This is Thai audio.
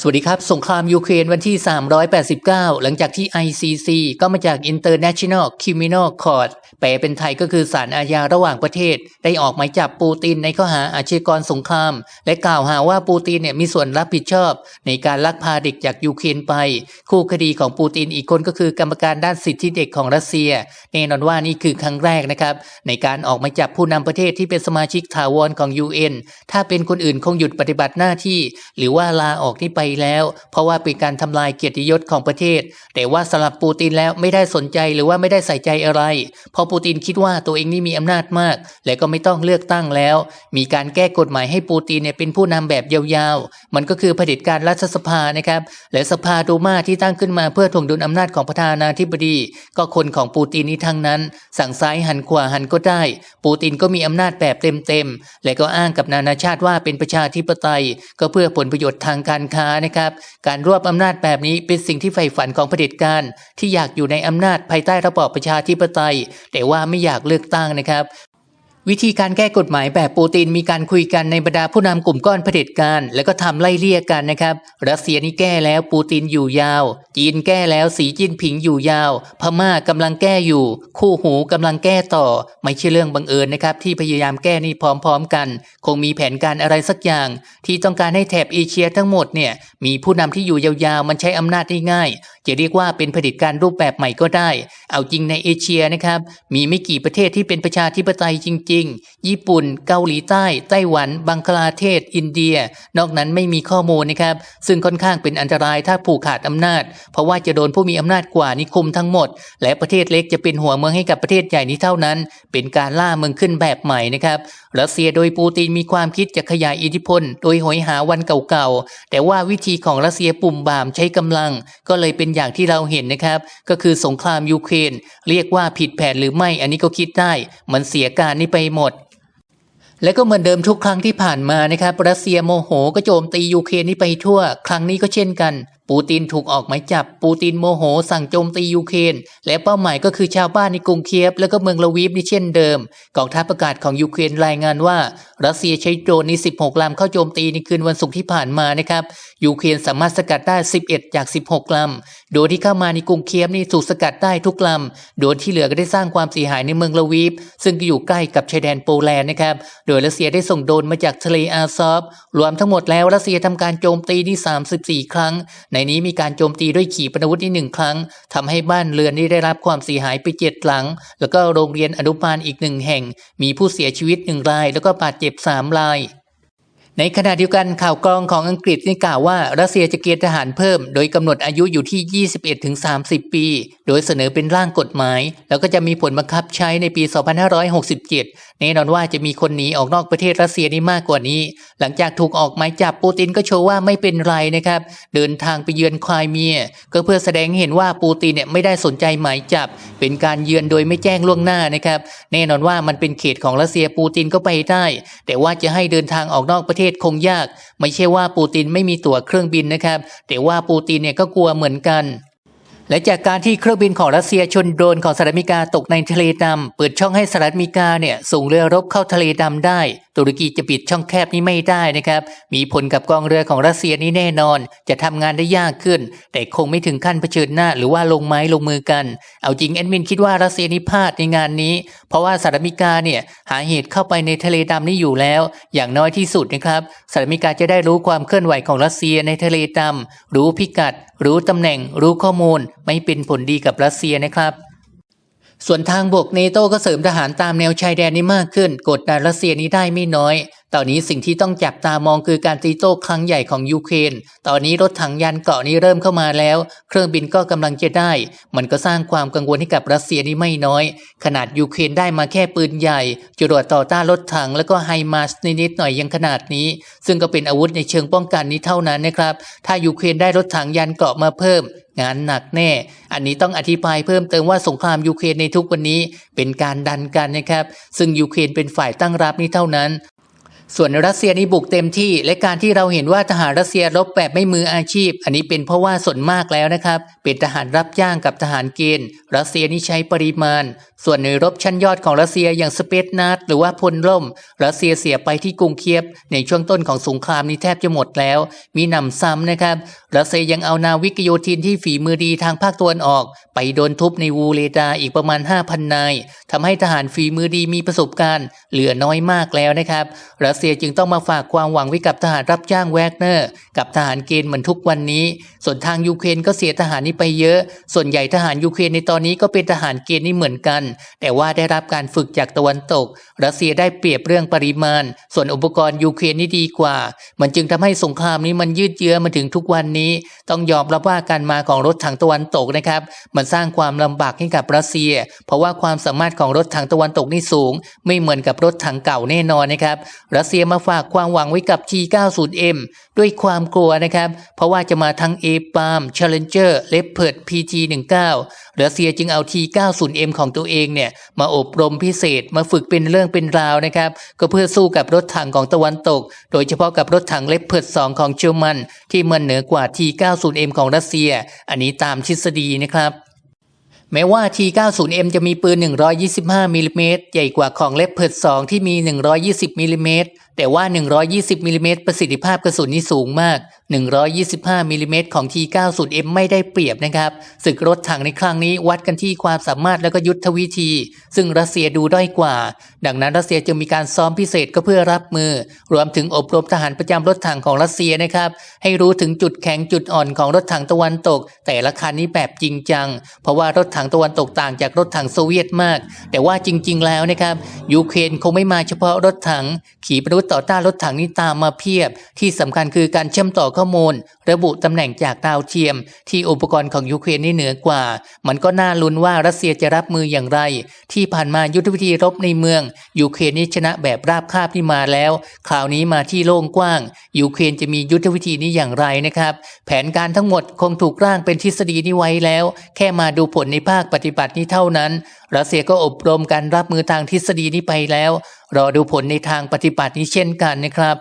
สวัสดีครับ สงครามยูเครนวันที่ 389 หลังจากที่ ICC ก็มาจาก International Criminal Court แปลเป็นไทยก็คือศาลอาญาระหว่างประเทศ ได้ออกหมายจับปูตินในข้อหาอาชญากรสงคราม และกล่าวหาว่าปูตินเนี่ยมีส่วนรับผิดชอบ ในการลักพาเด็กจากยูเครนไป คู่คดีของปูตินอีกคนก็คือกรรมการด้านสิทธิเด็กของรัสเซีย แน่นอนว่านี่คือครั้งแรกนะครับในการออกหมายจับผู้นำประเทศที่เป็นสมาชิกถาวรของ UN ถ้าเป็นคนอื่นคงหยุดปฏิบัติหน้าที่ หรือว่าลาออกนี่ไปแล้ว เพราะว่าเป็นการทำลายเกียรติยศของประเทศ แต่ว่าสำหรับปูตินแล้วไม่ได้สนใจหรือว่าไม่ได้ใส่ใจอะไร เพราะปูตินคิดว่าตัวเองนี่มีอำนาจมาก และก็ไม่ต้องเลือกตั้งแล้ว มีการแก้กฎหมายให้ปูตินเนี่ยเป็นผู้นำแบบยาวๆ มันก็คือเผด็จการรัฐสภานะครับ และสภาดูมาที่ตั้งขึ้นมาเพื่อถ่วงดุลอำนาจของประธานาธิบดี ก็คนของปูตินนี้ทั้งนั้น สั่งซ้ายหันขวาหันก็ได้ ปูตินก็มีอำนาจแบบเต็มๆ และก็อ้างกับนานาชาติว่าเป็นประชาธิปไตย ก็เพื่อผลประโยชน์ทางการค้านะครับ การรวบอำนาจแบบนี้เป็นสิ่งที่ใฝ่ฝันของเผด็จการที่อยากอยู่ในอำนาจภายใต้ระบอบประชาธิปไตย แต่ว่าไม่อยากเลือกตั้งนะครับ วิธีการแก้กฎหมายแบบปูตินมีการคุยกันในบรรดาผู้นำกลุ่มก้อนเผด็จการ แล้วก็ทำไล่เลี่ยกันนะครับ รัสเซียนี่แก้แล้วปูตินอยู่ยาว จีนแก้แล้วสีจิ้นผิงอยู่ยาว พม่ากำลังแก้อยู่ คู่หูกำลังแก้ต่อ ไม่ใช่เรื่องบังเอิญนะครับที่พยายามแก้นี่พร้อมๆกัน คงมีแผนการอะไรสักอย่าง ที่ต้องการให้แถบเอเชียทั้งหมดเนี่ยมีผู้นำที่อยู่ยาวๆ มันใช้อำนาจได้ง่าย จะเรียกว่าเป็นเผด็จการรูปแบบใหม่ก็ได้ เอาจริงในเอเชียนะครับ มีไม่กี่ประเทศที่เป็นประชาธิปไตยจริง ๆ ญี่ปุ่น เกาหลีใต้ ไต้หวัน บังคลาเทศ อินเดีย นอกนั้นไม่มีข้อมูลนะครับ ซึ่งค่อนข้างเป็นอันตรายถ้าผูกขาดอำนาจ เพราะว่าจะโดนผู้มีอำนาจกว่านิคุมทั้งหมด และประเทศเล็กจะเป็นหัวเมืองให้กับประเทศใหญ่นี้เท่านั้น เป็นการล่าเมืองขึ้นแบบใหม่นะครับ รัสเซียโดยปูตินมีความคิดจะขยายอิทธิพล โดยหอยหาวันเก่าๆ แต่ว่าวิธีของรัสเซียปุ่มบามใช้กำลัง ก็เลยเป็นอย่างที่เราเห็นนะครับ ก็คือสงครามยูเครนเรียกว่าผิดแผนหรือไม่อันนี้ก็คิดได้ มันเสียการนี่ไปหมด และก็เหมือนเดิมทุกครั้งที่ผ่านมานะครับรัสเซียโมโหก็โจมตียูเครนนี่ไปทั่ว ครั้งนี้ก็เช่นกัน ปูตินถูกออกหมายจับ ปูตินโมโห สั่งโจมตียูเครนและเป้าหมายก็คือชาวบ้านในกรุงเคียฟและก็เมืองลาวีฟนี่เช่นเดิมกองทัพอากาศของยูเครนรายงานว่า รัสเซียใช้โดรนนี่16 ลำเข้าโจมตีในคืนวันศุกร์ที่ผ่านมานะครับยูเครนสามารถสกัดได้ 11 จาก 16 ลำโดยที่เข้ามาในกรุงเคียฟนี่ถูกสกัดได้ทุกลำโดยที่เหลือก็ได้สร้างความเสียหายในเมืองลาวีฟซึ่งก็อยู่ใกล้กับชายแดนโปแลนด์นะครับโดยรัสเซียได้ส่งโดรนมาจากทะเลอาซอฟรวมทั้งหมดแล้วรัสเซียทำการโจมตีนี่ 34 ครั้งในนี้มีการโจมตีด้วยขีปนาวุธนี่หนึ่งครั้งทำให้บ้านเรือนที่ได้รับความเสียหายไปเจ็ดหลัง แล้วก็โรงเรียนอนุบาลอีกหนึ่งแห่ง มีผู้เสียชีวิตหนึ่งราย แล้วก็บาดเจ็บสามราย ในขณะเดียวกันข่าวกรองของอังกฤษได้กล่าวว่ารัสเซียจะเกณฑ์ทหารเพิ่ม โดยกำหนดอายุอยู่ที่ 21-30 ปี โดยเสนอเป็นร่างกฎหมาย แล้วก็จะมีผลบังคับใช้ในปี 2567 แน่นอนว่าจะมีคนหนีออกนอกประเทศรัสเซียนี่มากกว่านี้ หลังจากถูกออกหมายจับปูตินก็โชว์ว่าไม่เป็นไรนะครับ เดินทางไปเยือนควายเมีย ก็เพื่อแสดงเห็นว่าปูตินเนี่ยไม่ได้สนใจหมายจับ เป็นการเยือนโดยไม่แจ้งล่วงหน้านะครับ แน่นอนว่ามันเป็นเขตของรัสเซียปูตินก็ไปได้ แต่ว่าจะให้เดินทางออกนอกประเทศศคงยาก ไม่ใช่ว่าปูตินไม่มีตั๋วเครื่องบินนะครับ แต่ว่าปูตินเนี่ยก็กลัวเหมือนกัน และจากการที่เครื่องบินของรัสเซียชนโดรนของสหรัฐอเมริกาตกในทะเลดำเปิดช่องให้สหรัฐอเมริกาเนี่ยส่งเรือรบเข้าทะเลดำได้ ตุรกีจะปิดช่องแคบนี้ไม่ได้นะครับ มีผลกับกองเรือของรัสเซียนี้แน่นอน จะทำงานได้ยากขึ้น แต่คงไม่ถึงขั้นเผชิญหน้า หรือว่าลงไม้ลงมือกัน เอาจริงแอดมินคิดว่ารัสเซียนี้พลาดในงานนี้ เพราะว่าสหรัฐอเมริกาเนี่ยหาเหตุเข้าไปในทะเลดำนี้อยู่แล้ว อย่างน้อยที่สุดนะครับสหรัฐอเมริกาจะได้รู้ความเคลื่อนไหวของรัสเซียในทะเลดำรู้พิกัดรู้ตำแหน่งรู้ข้อมูลไม่เป็นผลดีกับรัสเซียนะครับ ส่วนทางบกเนโตก็เสริมทหารตามแนวชายแดนนี้มากขึ้น กดดันรัสเซียนี้ได้ไม่น้อย ตอนนี้สิ่งที่ต้องจับตามองคือการตีโต้ครั้งใหญ่ของยูเครน ตอนนี้รถถังยานเกราะนี้เริ่มเข้ามาแล้ว เครื่องบินก็กำลังจะได้ มันก็สร้างความกังวลให้กับรัสเซียนี้ไม่น้อย ขนาดยูเครนได้มาแค่ปืนใหญ่จรวดต่อต้านรถถังแล้วก็ไฮมาสนิดๆหน่อยยังขนาดนี้ ซึ่งก็เป็นอาวุธในเชิงป้องกันนี้เท่านั้นนะครับ ถ้ายูเครนได้รถถังยานเกราะมาเพิ่มงานหนักแน่ อันนี้ต้องอธิบายเพิ่มเติมว่าสงครามยูเครนในทุกวันนี้เป็นการดันกันนะครับ ซึ่งยูเครนเป็นฝ่ายตั้งรับนี้เท่านั้น ส่วนรัสเซียนี่บุกเต็มที่ และการที่เราเห็นว่าทหารรัสเซียรบแบบไม่มืออาชีพ อันนี้เป็นเพราะว่าส่วนมากแล้วนะครับ เป็นทหารรับจ้างกับทหารเกณฑ์รัสเซียนี่ใช้ปริมาณ ส่วนหน่วยรบชั้นยอดของรัสเซียอย่างสเปซนาดหรือว่าพลร่ม รัสเซียเสียไปที่กรุงเคียบ ในช่วงต้นของสงครามนี้แทบจะหมดแล้ว มีหนำซ้ำนะครับรัสเซียยังเอานาวิกโยธินที่ฝีมือดีทางภาคตะวันออก ไปโดนทุบในวูเลดาอีกประมาณ 5,000 นายทำให้ทหารฝีมือดีมีประสบการณ์ เหลือน้อยมากแล้วนะครับรัสซียจึงต้องมาฝากความหวังไว้กับทหารรับจ้างแวกเนอร์ กับทหารเกณฑ์เหมือนทุกวันนี้ ส่วนทางยูเครนก็เสียทหารนี้ไปเยอะ ส่วนใหญ่ทหารยูเครนในตอนนี้ก็เป็นทหารเกณฑ์นี่เหมือนกัน แต่ว่าได้รับการฝึกจากตะวันตก รัสเซียได้เปรียบเรื่องปริมาณ ส่วนอุปกรณ์ยูเครนนี่ดีกว่า มันจึงทำให้สงครามนี้มันยืดเยื้อมาถึงทุกวันนี้ ต้องยอมรับว่าการมาของรถถังตะวันตกนะครับ มันสร้างความลำบากให้กับรัสเซีย เพราะว่าความสามารถของรถถังตะวันตกนี่สูง ไม่เหมือนกับรถถังเก่าแน่นอนนะครับรัสเซียมาฝากความหวังไว้กับ T90M ด้วยความกลัวนะครับ เพราะว่าจะมาทั้ง a p a l m Challenger Leopard PG19 รัสเซียจึงเอา T90M ของตัวเองเนี่ย มาอบรมพิเศษมาฝึกเป็นเรื่องเป็นราวนะครับ ก็เพื่อสู้กับรถถังของตะวันตก โดยเฉพาะกับรถถัง Leopard 2 ของเยอรมัน ที่มันเหนือกว่า T90M ของรัสเซีย อันนี้ตามทฤษฎีนะครับ แม้ว่า T90M จะมีปืน 125มิลลิเมตรใหญ่กว่าของเลปเพิร์ด2ที่มี 120มิลลิเมตรแต่ว่า 120มิลลิเมตรประสิทธิภาพกระสุนนี่สูงมาก 125มิลลิเมตรของ T90M ไม่ได้เปรียบนะครับ ศึกรถถังในครั้งนี้วัดกันที่ความสามารถและก็ยุทธวิธี ซึ่งรัสเซียดูด้อยกว่า ดังนั้นรัสเซียจึงมีการซ้อมพิเศษก็เพื่อรับมือ รวมถึงอบรมทหารประจำรถถังของรัสเซียนะครับ ให้รู้ถึงจุดแข็งจุดอ่อนของรถถังตะวันตก แต่ละคันนี้แบบจริงจัง เพราะว่ารถถังตะวันตกต่างจากรถถังโซเวียตมาก แต่ว่าจริง ๆ แล้วนะครับยูเครนคงไม่มาเฉพาะรถถังขีปนาวุธต่อต้านรถถังนี้ตามมาเพียบ ที่สำคัญคือการเชื่อมต่อข้อมูล ระบุตำแหน่งจากดาวเทียม ที่อุปกรณ์ของยูเครนนี่เหนือกว่า มันก็น่าลุ้นว่ารัสเซียจะรับมืออย่างไร ที่ผ่านมายุทธวิธีรบในเมืองยูเครนนี่ชนะแบบราบคาบที่มาแล้ว คราวนี้มาที่โล่งกว้างยูเครนจะมียุทธวิธีนี้อย่างไรนะครับ แผนการทั้งหมดคงถูกร่างเป็นทฤษฎีนี้ไว้แล้ว แค่มาดูผลในภาคปฏิบัตินี้เท่านั้น รัสเซียก็อบรมการรับมือทางทฤษฎีนี้ไปแล้ว รอดูผลในทางปฏิบัตินี้เช่นกันนะครับ